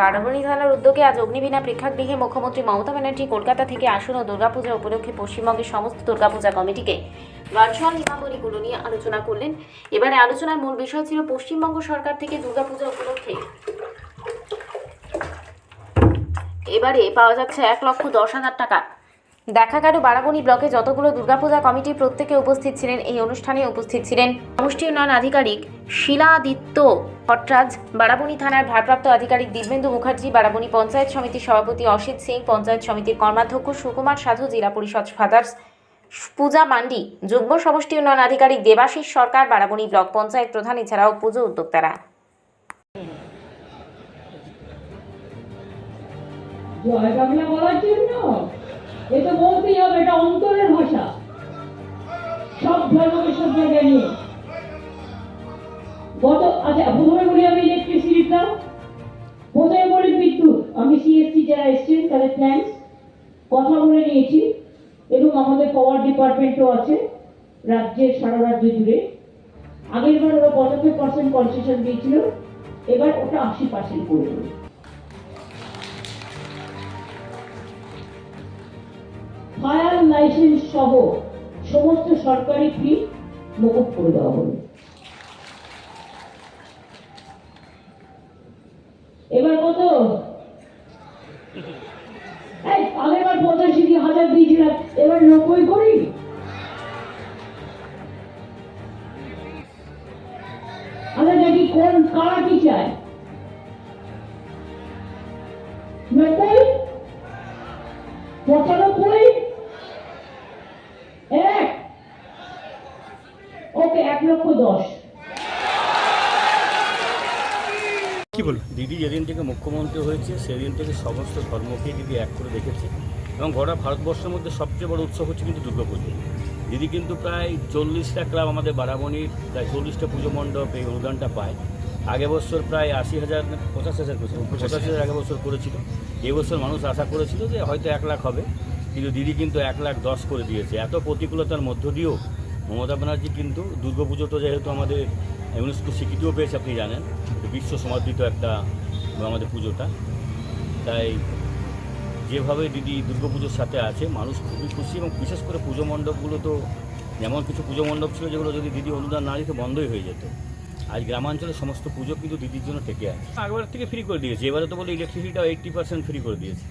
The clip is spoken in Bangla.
বারাবণী থানার উদ্যোগে আজ অগ্নিবীণা প্রেক্ষাগৃহে মুখ্যমন্ত্রী মমতা ব্যানার্জি কলকাতা থেকে আসন্ন দুর্গাপূজা উপলক্ষে পশ্চিমবঙ্গের সমস্ত দুর্গাপূজা কমিটিকে ভার্চুয়াল নিয়মাবলীগুলো নিয়ে আলোচনা করলেন। এবারে আলোচনার মূল বিষয় ছিল পশ্চিমবঙ্গ সরকার থেকে দুর্গাপূজা উপলক্ষে। এবারে পাওয়া যাচ্ছে এক লক্ষ দশ হাজার টাকা। দেখা গেল বারাবণী ব্লকে যতগুলো দুর্গাপূজা কমিটির প্রত্যেকে উপস্থিত ছিলেন, এই অনুষ্ঠানে উপস্থিত ছিলেন সমষ্টি উন্নয়ন আধিকারিক শিলাদিত্য ভট্টরাজ বারাবণী থানার ভারপ্রাপ্ত আধিকারিক দিব্যেন্দু মুখার্জি, বারাবণী পঞ্চায়েত সমিতির সভাপতি অসিত সিং, পঞ্চায়েত সমিতির কর্মাধ্যক্ষ সুকুমার সাধু, জেলা পরিষদ ফাদার্স পূজা মান্ডি, যুগ্ম সমষ্টি উন্নয়ন আধিকারিক দেবাশিস সরকার, বারাবণী ব্লক পঞ্চায়েত প্রধান, এছাড়াও পুজো উদ্যোক্তারা। জয় বাংলা বলার জন্য? এ তো বলতেই হবে, এটা অন্তরের ভাষা। সব ধর্মকে সব জায়গায় নিয়ে। গত আচ্ছা প্রথমে বলি আমি ইলেকট্রিসিটিটা প্রথমে বলি বিদ্যুৎ আমি সিএসসি যারা এসছেন, তাদের থ্যাঙ্কস কথা বলে নিয়েছি। এবং আমাদের পাওয়ার ডিপার্টমেন্টও আছে, রাজ্যের, সারা রাজ্য জুড়ে। আগের বার ওরা পঁচাত্তর পার্সেন্ট কনসেশন দিয়েছিল। এবার ওটা আশি পার্সেন্ট করে লাইসেন্স সহ সমস্ত সরকারি ফি মকুব করে দেওয়া হলো। এবার কত? আগেরবার পঁচাশি হাজার দিয়েছিলাম এবার নব্বই করি? আচ্ছা দেখি কোন, কারা কি চায়? নব্বই? পঁচানব্বই এক এক লক্ষ দশ। কি বলব? দিদি যেদিন থেকে মুখ্যমন্ত্রী হয়েছে সেদিন থেকে সমস্ত ধর্মকে দিদি এক করে দেখেছে। এবং গোটা ভারতবর্ষের মধ্যে সবচেয়ে বড় উৎসব হচ্ছে কিন্তু দুর্গাপুজো। দিদি কিন্তু প্রায় চল্লিশটা ক্লাব আমাদের বারাবণীর প্রায় চল্লিশটা পুজো মণ্ডপ এই অনুদানটা পায়। আগে বছর প্রায় আশি হাজার পঁচাশ হাজার করেছিল পঁচাশ হাজার আগে বছর করেছিল। এবছর মানুষ আশা করেছিল যে হয়তো এক লাখ হবে। কিন্তু দিদি কিন্তু এক লাখ দশ করে দিয়েছে। এত প্রতিকূলতার মধ্য দিয়েও মমতা ব্যানার্জি কিন্তু দুর্গাপুজো তো যেহেতু আমাদের ইউনেস্কো স্বীকৃতিও পেয়েছে, আপনি জানেন। বিশ্ব সমাদৃত একটা আমাদের পুজোটা। তাই যেভাবে দিদি দুর্গাপুজোর সাথে আছে, মানুষ খুবই খুশি এবং বিশেষ করে পুজো মণ্ডপগুলো তো যেমন কিছু পুজো মণ্ডপ ছিল যেগুলো যদি দিদি অনুদান না দিতে বন্ধই হয়ে যেত। আজ গ্রামাঞ্চলে সমস্ত পুজো কিন্তু দিদির জন্য টেকে আছে। আগেবার থেকে ফ্রি করে দিয়েছে, এবারে তো বলে ইলেকট্রিসিটিটাও এইট্টি পার্সেন্ট ফ্রি করে দিয়েছে।